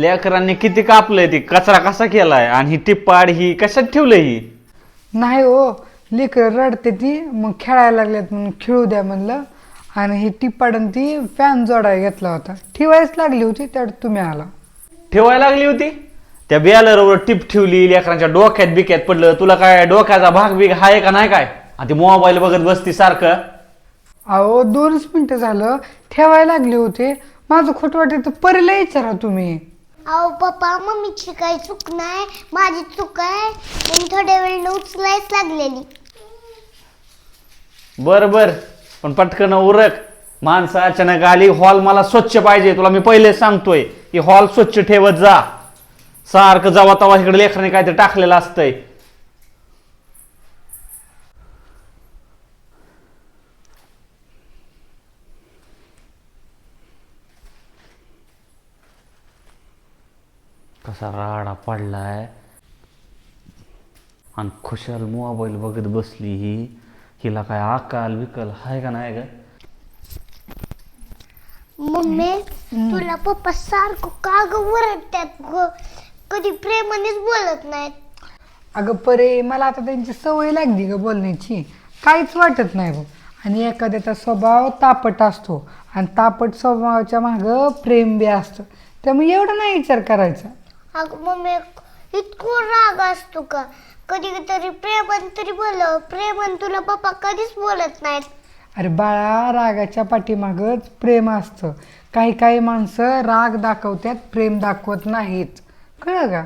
लेकरांनी किती कापलंय ती कचरा कसा केलाय? आणि ही टिप्पाड ही कशात ठेवलंय ही? नाही हो लेकर रडते ती मग खेळायला लागल्यात म्हणून खेळू द्या म्हणलं. आणि ही टिपाडन ती फॅन जोडायला घेतला होता. ठेवायच लागली होती त्यात तुम्ही आला. ठेवायला लागली होती? त्या बॅलरवर टिप ठेवली लेकरांच्या डोक्यात बिक्यात पडलं. तुला काय डोक्याचा भाग बिग आहे का नाही काय? आणि ती मोबाईल बघत बसती सारखं. अहो दोनच मिनिटं झालं ठेवायला लागले होते. माझं खोट वाटत तर परीला विचारा तुम्ही. अहो पप्पा मम्मीची काही चूक नाही. माझी चूक आहे. मी थोड्या वेळ उचलायच लागलेली. बर बर. पण पटकन उरक. माणसं अचानक आली हॉल मला स्वच्छ पाहिजे. तुला मी पहिले सांगतोय की हॉल स्वच्छ ठेवत जा. सारखं जावा तवा इकडे लेकरांनी काहीतरी टाकलेलं असतंय. कसा राडा पडलाय. आणि खुशाल मोबाईल बघत बसली ही. हिला काय अकाल बिकल हाय का नाही ग? मम्मी तुला पप्पा सारखं का ग वरडतात ग? कधी प्रेमानेच बोलत नाहीत. अगं परे मला आता त्यांची सवय लागली ग बोलण्याची. काहीच वाटत नाही बघ. आणि एखाद्याचा स्वभाव तापट असतो. आणि तापट स्वभावाच्या मागं प्रेम बी असतं. त्यामुळे एवढा नाही विचार करायचा. अगं मम्मी इतकं राग असतो का? कधी तरी प्रेमान तरी बोल प्रेमान तुला पप्पा कधीच बोलत नाहीत. अरे बाळा रागाच्या पाठीमागच प्रेम असतं. काही काही माणसं राग दाखवतात प्रेम दाखवत नाहीत. कळलं का?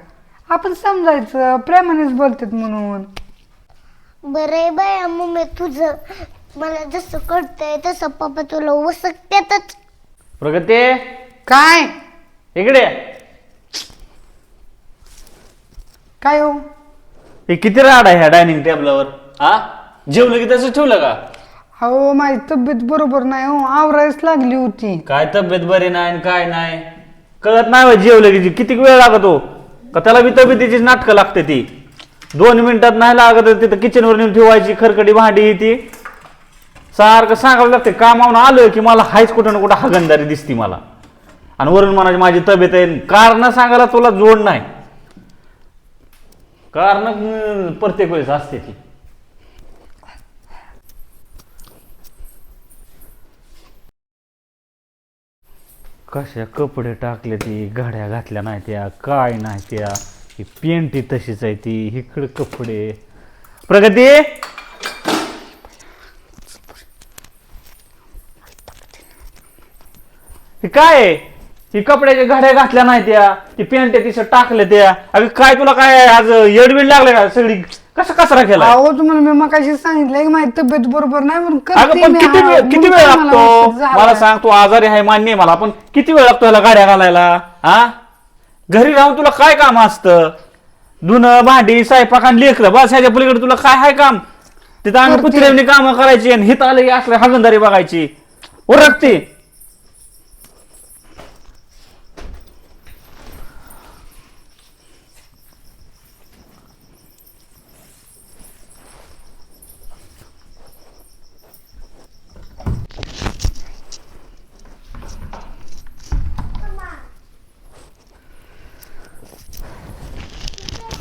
आपण समजायचं. प्रेमानेच बोलतात म्हणून. बरं आहे बाया मम्मी तुझं मला जसं कळतंय तसं पप्पा तुला वसकत्यातच प्रगती? काय? इकडे ये. काय हो? हे किती राड आहे ह्या डायनिंग टेबलावर हा जेवलं की तसं ठेवलं का? अहो माझी तब्येत बरोबर नाही हो. आवरायच लागली होती. काय तब्येत बरी नाही आणि काय नाही? कळत नाही होय जेवलं की किती वेळ लागतो? का त्याला बी तब्येतीची नाटकं लागते ती? दोन मिनिटात नाही लागत तर तिथं किचनवर नेऊन ठेवायची खरकडी भांडी ही ती. सारखं सांगावं लागते कामावून आलं की मला हायच कुठं ना कुठं हागंदारी दिसती मला. आणि वरून म्हणायची माझी तब्येत आहे. कारण सांगायला तुला जोड नाही. कारण प्रत्येक वेळेस असते ती. कशा कपडे टाकले ती घड्या घातल्या नाही त्या काय नाही त्या. ही पेंटी तशीच आहे ती इकडे कपडे. प्रगती! काय आहे? ही कपड्याच्या घड्या घातल्या नाही त्या. ती पेंट टी शर्ट टाकल्या त्या. अगं काय तुला काय आज येडबीड लागले का सगळी? कसा कचरा केला अहो तुम्हाला मी मगाशी सांगितलं की माझी तब्येत बरोबर नाही म्हणून अगं करते पण मी. किती हा. वेळ किती म्हणून वेळ मला लागतो झालं. मला सांग तू आजारी आहे मान्य आहे मला पण किती वेळ लागतो ह्याला गाड्या घालायला? हा? घरी राहून तुला काय काम असतं? धुणं भांडी स्वयंपाक आणि लेकरं बस ह्याच्या पलीकडे तुला काय आहे काम? तिथं आम्ही करते. कुत्र्यावनी कामं करायची आणि हित आलं की असलं हागंदारी बघायची. ओरखते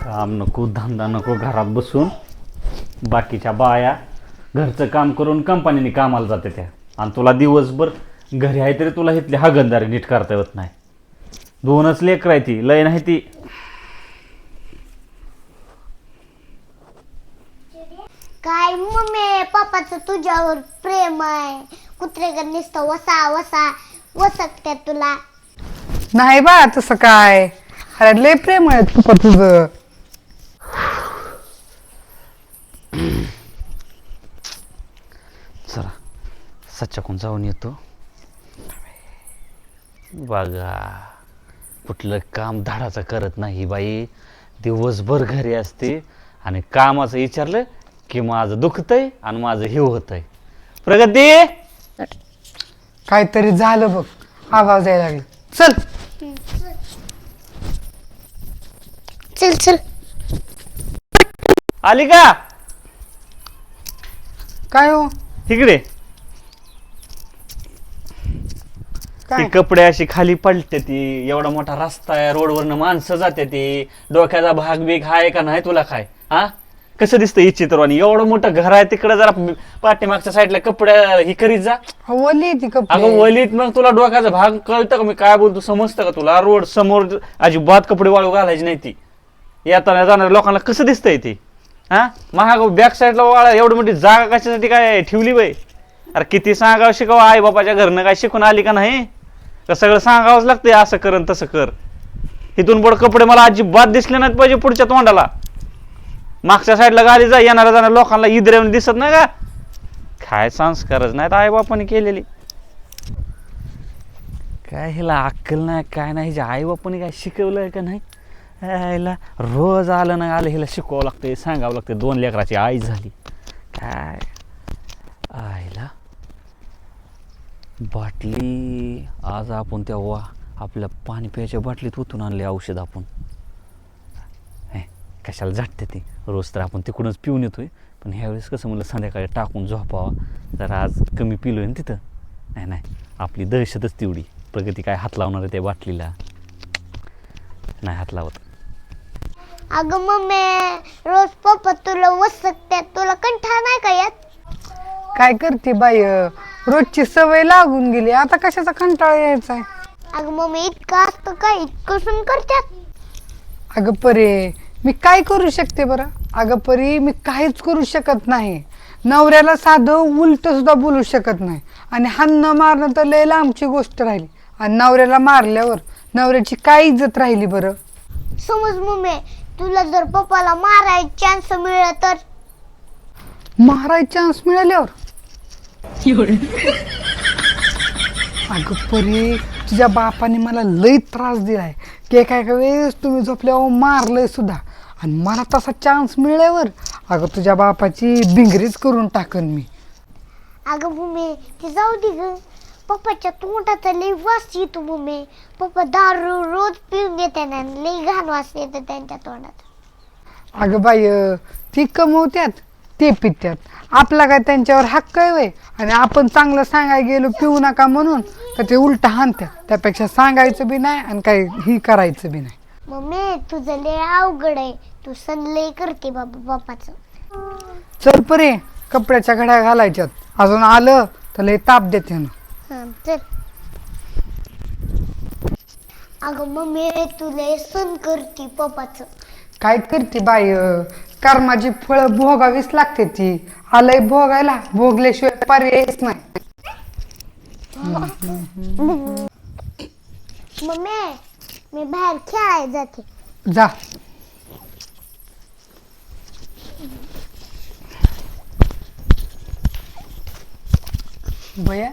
काम नको धंदा नको घरात बसून. बाकीच्या बाया घरचं काम करून कंपनीने कामाला जाते त्या. आणि तुला दिवसभर घरी आहे तरी तुला इथली हागंदारी नीट करता येत नाही. दोनच लेकर आहे ती लय नाही ती. काय मम्मी पप्पाचं तुझ्यावर प्रेम आहे. कुत्रेकर नुसतं वसा वसा वसकत्यात तुला? नाही बा तसं काय? अरे लय प्रेम आहे तुपा तुझं. सच्चाकून जाऊन येतो. बघा कुठलं काम धाडाचं करत नाही बाई. दिवसभर घरी असते आणि कामाचं विचारलं की माझं दुखतंय आणि माझं हे होतंय. प्रगती! काहीतरी झालं बघ. आवाज यायला लागला. चल. चल चल. आली का? काय हो? इकडे. काय? ती कपडे अशी खाली पडते ती. एवढा मोठा रस्ता आहे रोडवरनं माणसं जाते ती. डोक्याचा भाग बिग आहे का नाही तुला काय? हा? कसं दिसतं इच्छित्रवाणी एवढं मोठं घर आहे तिकडे जरा पाठीमागच्या साईडला कपडे ही करीत जा. ओली ती अगं कपडे वलीत मग तुला डोक्याचा भाग कळतं का? मी काय बोलतो समजतं का तुला? रोड समोर अजिबात कपडे वाळू घालायची नाही ती. येताना जाणाऱ्या लोकांना कसं दिसतंय ती? हा? महाग बॅक साईडला वाळा एवढी मोठी जागा कशासाठी काय ठेवली बाई? अरे किती सांगावं शिकावं आई बापाच्या घरनं काय शिकून आली का नाही? का सगळं सांगावंच लागतंय असं कर आणि तसं कर. इथून बोड कपडे मला अजिबात दिसले नाहीत पाहिजे पुढच्या तोंडाला. मागच्या साईडला गाडी जा येणाऱ्या जाणार लोकांना इद्र दिसत नाही का? काय संस्कारच नाहीत आई बापाने केलेली. काय हिला अक्कल नाही काय नाही हिच्या आई बापाने काय शिकवलंय का नाही? आईला रोज आलं नाही आलं हिला शिकवावं लागतं सांगावं लागतंय दोन लेकराची आई झाली. काय? आईला बाटली आज आपण त्या वा आपल्या पाणी प्यायच्या बाटलीत ओतून आणले औषध आपण. हे, कशाला झटते ती? रोज तर आपण तिकडूनच पिऊन येतोय. पण ह्यावेळेस कसं म्हणलं संध्याकाळी टाकून झोपावा. जरा आज कमी पिलोय ना तिथं. नाही नाही आपली दहशतच तेवढी. प्रगती काय हात लावणार आहे त्या बाटलीला? नाही हात लावत. अगं मम्मी रोज पप्पा तुला वसकत्यात तुला कंठाळ नाही का यात? काय करते बाई रोजची सवय लागून गेली. आता कशाचा कंटाळा यायचा अगं मम्मी इतकं असतं काय? इतकं सण करतात. अगं परे मी काय करू शकते बरं? अगं परी मी काहीच करू शकत नाही. नवऱ्याला साधं उलट सुद्धा बोलू शकत नाही. आणि हाणणं मारणं तर लय लांबची गोष्ट राहिली. आणि नवऱ्याला मारल्यावर नवऱ्याची काय इज्जत राहिली बरं? समज मम्मी तुला जर पप्पाला मारायचा चान्स मिळला तर? मारायचा चान्स मिळाल्यावर? अगं परी तुझ्या बापाने मला लई त्रास दिलाय. की एका एका वेळेस तुम्ही झोपल्यावर मारलंय सुद्धा. आणि मला तसा चान्स मिळाल्यावर अगं तुझ्या बापाची बिंगरीच करून टाकन मी. अगं मम्मी ते जाऊ दे ग. पप्पाच्या तोंडाचा लई वास येतो मम्मी पप्पा दारू रोज पिऊन घेते ना लई घाण वास येतो त्यांच्या तोंडात. अगं बाई अं, ती कमवत्यात. ते पित्यात. आपला काय त्यांच्यावर हक्क आहे वय आणि आपण चांगलं सांगायला गेलो पिऊ नका म्हणून तर ते उलट हाणत्यात. त्यापेक्षा सांगायचं बी नाही आणि काही ही करायचं बी नाही. मम्मी तुझं लय अवघड आहे. तू सण लय करते बाबा पप्पाचं चल परे कपड्याच्या घड्या घालायच्यात. अजून आलं तर लय ताप देते ना हं, चल. अगं मम्मी तू लय सण करते पप्पाचं काय करते बाई? अं, कर्माची फळं भोगावीच लागते ती. आलंय भोगायला. भोगल्याशिवाय पर्यायच नाही. मम्मी मी बाहेर खेळायला जाते. जा. बया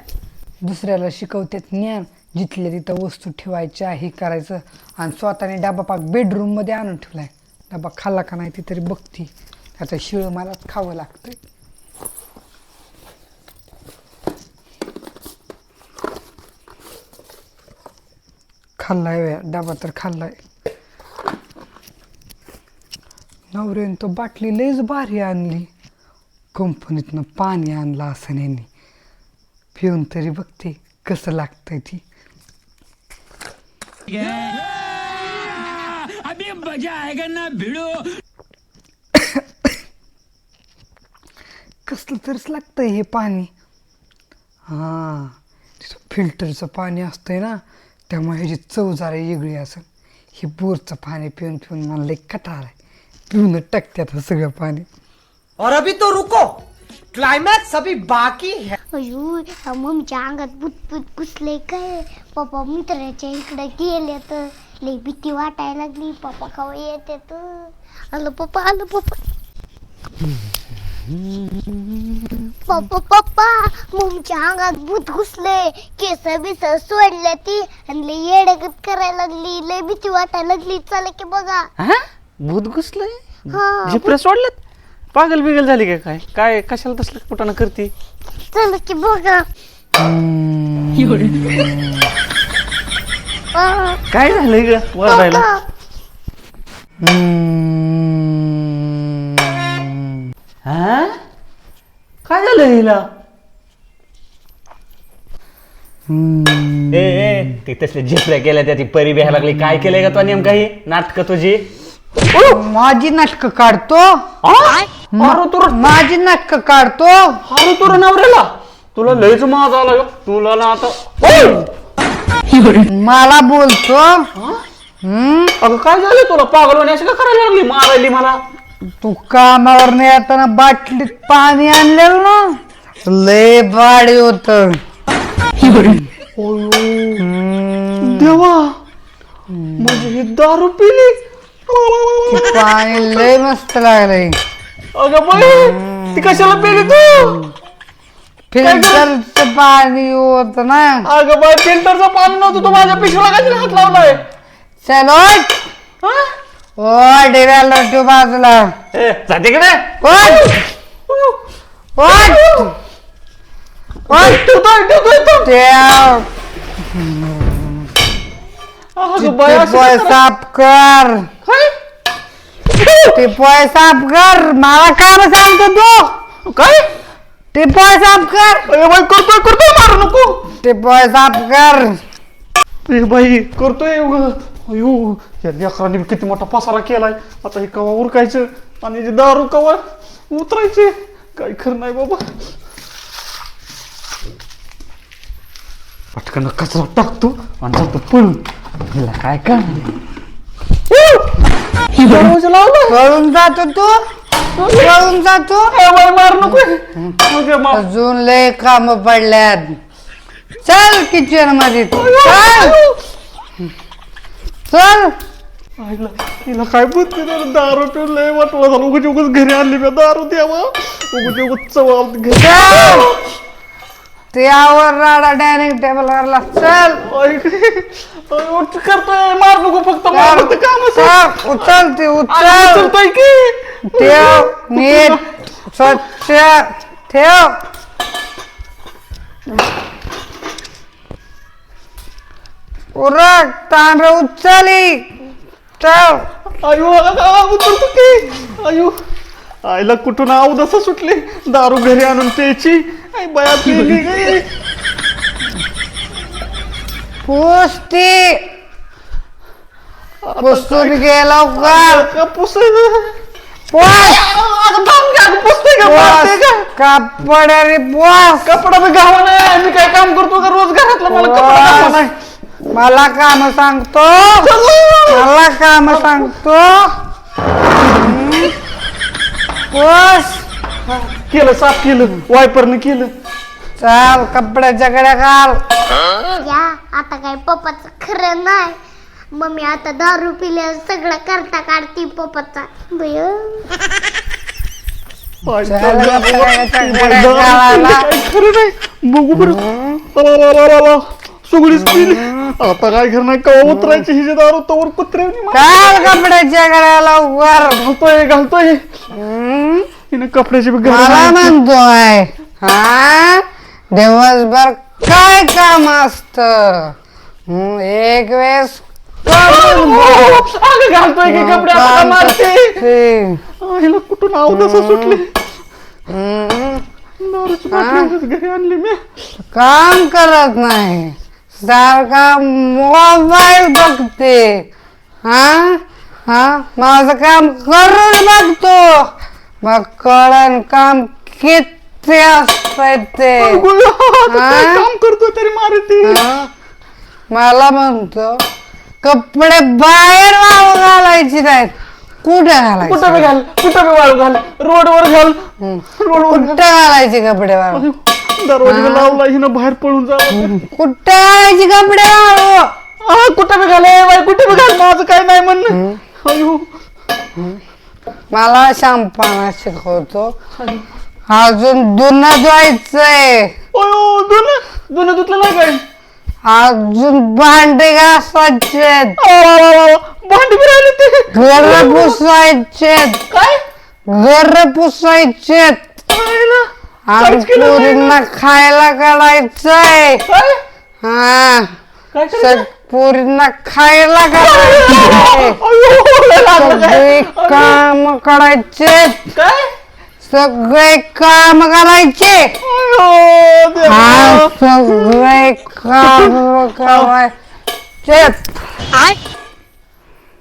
दुसऱ्याला शिकवतात ज्ञान. जिथल्या तिथं वस्तू ठेवायच्या हे करायचं. आणि स्वतःने डबा पाक बेडरूममध्ये आणून ठेवलाय. डबा खाल्ला का नाही ती तरी बघती. आता शिळं मलाच खावं लागतंय. खाल्लाय वेळा डबा तर खाल्लाय. नवऱ्याने तो बाटली लयच भारी आणली. कंपनीतनं पाणी आणलं असं यांनी पिऊन तरी बघते कसं लागतंय ती. मजा आएगा ना भिड़ो। कसलं तरच लागतंय हे पाणी. हां तिथं फिल्टरचं पाणी असतंय ना त्यामुळे ह्याची चव जरा वेगळी असं हे बोरचं पाणी पिऊन पिऊन मला लई कटाळ आहे. पिऊन टाकत्यात हे सगळं पाणी. और अभी तो रुको। क्लाइमैक्स अभी बाकी है। अयो या मम्मीच्या अंगात बुतबुत घुसले काय? पप्पा मित्राच्या इकडे गेले तर लई भीती वाटायला लागली. पप्पा कवा येते तर आलं पप्पा आलं पप्पा. पप्पा पप्पा मम्मीच्या अंगात भूत घुसले. केस बिस सोडले ती. आणि लई येडगत करायला लागली. लई भीती वाटायला लागली. चला की बघा. हा? भूत घुसलंय हा झिपऱ्या सोडल्यात पागल बिगल झाली का काय? काय कशाला तसलं कुठं करते? चला की बघा. काय झालंय ग वरडायला पप्पा. हा काय झालं हिला? ए ए ते तसले झिपऱ्या केल्या त्या ती परी बिहायला लागली. काय केलंय का तो नेमका ही? नाटक तुझी? माझी नाटक काढतो. मारू तुर. माझी नाटक काढतो. मारू तुर नवऱ्याला. तुला लयच माज आला ग. तुला ना आता मला बोलतो. हम्म? अगं काय झालं तुला? पागल होण्याशी का करायला लागली? मारायली मला? तू कामावर येताना बाटलीत पाणी आणलेलं ना? लय भारी होत. देवा. म्हणजे ही दारू पिली? पाणी लय मस्त लागलंय. अगं बाई ती कशाला पिली तू? फिल्टरचं पाणी होत ना. अगं बाई फिल्टरचं पाणी नव्हतं तू माझ्या पिशवीला कशाला हात लावलाय? चलो हा? ओ डिव्याला तू बाजूला. ए, जा तिकडे. ओट. ओट. ओय, ठेवतोय, ठेवतोय, ठेव. त्या अगं बाई, असं टिपोय कसं- साफ कर. काय? टिपोय साफ कर. मला काम सांगतो तू. काय? टिपोय साफ कर. अगं बाई करतोय करतोय मारू नको. टिपोय साफ कर. ए बाई करतोय उगाच. अयो या लेकरांनी किती मोठा पसारा केलाय. आता हे कवा उरकायचं? आणि जे दारू कवा उतरायचे? काही खरं नाही बाबा. पटकन कचरा टाकतो आणि जातो पळून. हिला काय काय पळून जातो तू. पळून जातो? मार नको. अजून लय काम पडल्यात. चल किचनमध्ये. चल. चल. आईला हिला काय बोलते त्याला दारू पिऊन लय वाटवा झालं. उगाच उगाच घरी आणली मी दारू द्यावा उगाच उगाच चव घरी. चल. त्यावर राडा डायनिंग टेबलवरला चल. उठ करतोय. मार नको फक्त मार फक्त काम चल, उचल ते उचल. उचलतोय की? ठेव. नीट. स्वच्छ. ठेव. उरक. तांबे उचली. चल. अयो अगं, उचलतो की? अयो आईला कुठून अवदसा सुटली? दारू घरी आणून प्यायची? आई बया पिली गे. पुसती पुसून लवकर! का? पोस! की, अगं, पुसते का, मारते का? कापड रे पोस! कपडा बी घावा नाही मी काय काम करतो का रोज घरातलं? मला कपडा घावा नाही. मला काम सांगतो! मला काम सांगतो. पोस केलं साफ केलं वायपरने केलं. चाल कपड्याच्या कडे घाल. या आता काय पप्पाचं खरं नाही. मम्मी आता दारू पिल्यावर सगळं करता काढती पप्पाचा बय चाल कपड्याच्या कडे घालायला. खरं नाही. बघू बरं. ला, ला, ला, ला, ला. सगळीच पिली. आता काय खरं नाही. कवा उतरायची? हिचे दारू तवर कुत्रे घाल कपड्याच्या कडे लवकर घालतोय घालतोय. हिने कपड्याची बी मला घालून म्हणतोय हा? दिवसभर काय काम असत? एक वेळेस अगं घालतोय की कपडे आता. हिला कुठून आवडस सुटली? हम्म. दारूची बाटली घरी आणली मी. काम करत नाही. सारखा मोबाईल बघते. हा? हा? माझं काम करून बघतो. मग कळण काम किती असतंय ते. काय काम करतोय तरी मारते हा? मला म्हणतो कपडे बाहेर वाळू घालायची नाहीत. कुठे घालायची? कुठं बी घाल कुठं बी वाळू घाल रोडवर घाल. रोडवर घाल. कुठे घालायची कपडे वाळू? दरवाजा लावला हिनं बाहेर पळून जावं. कुठे घालायची कपडे वाळू? कुठं बी घाल ए बाई कुठं बी घाल माझं काय नाही म्हणणं. अयो. मला शहाणपणा शिकवतो अजून धुणं धुवायचंय. अयो धुणं? धुणं धुतलं नाही काय? अजून भांडे घासायचे. भांडी बी राहिली ते घर पुसायचे काय? घर पुसायचे पोरींना खायला काढायचंय काय? हा. काय पोरींना खायला सगळे काम करायचे. काय? सगळे काम करायचे हा सगळे काम करायचे.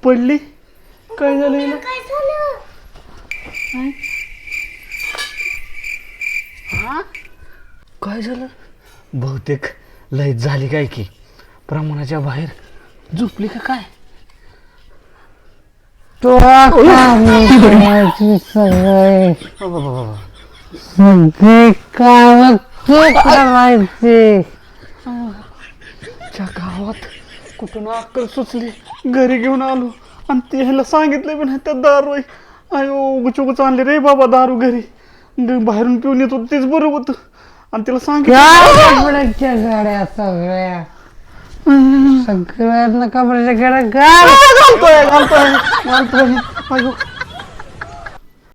पडली? काय झालं हिला? काय झालं? काय झालं? बहुतेक लय झाली काय की? प्रमाणाच्या बाहेर झोपली का काय? तो करायचे सगळे सगळे काम तू करायचे. त्या गावात कुठून अक्कल सुचली? घरी घेऊन आलो. आणि ते ह्याला सांगितलं पण त्या दारू आहे अयो उगच उगच आणले रे बाबा दारू घरी. ग- बाहेरून पिऊन येत होतं तेच बरं होतं. आणि त्याला सांगितलं. गाड्या सगळ्या? सगळ्यांना कपड्याच्या घाल घालतोय घालतोय. घालतोय.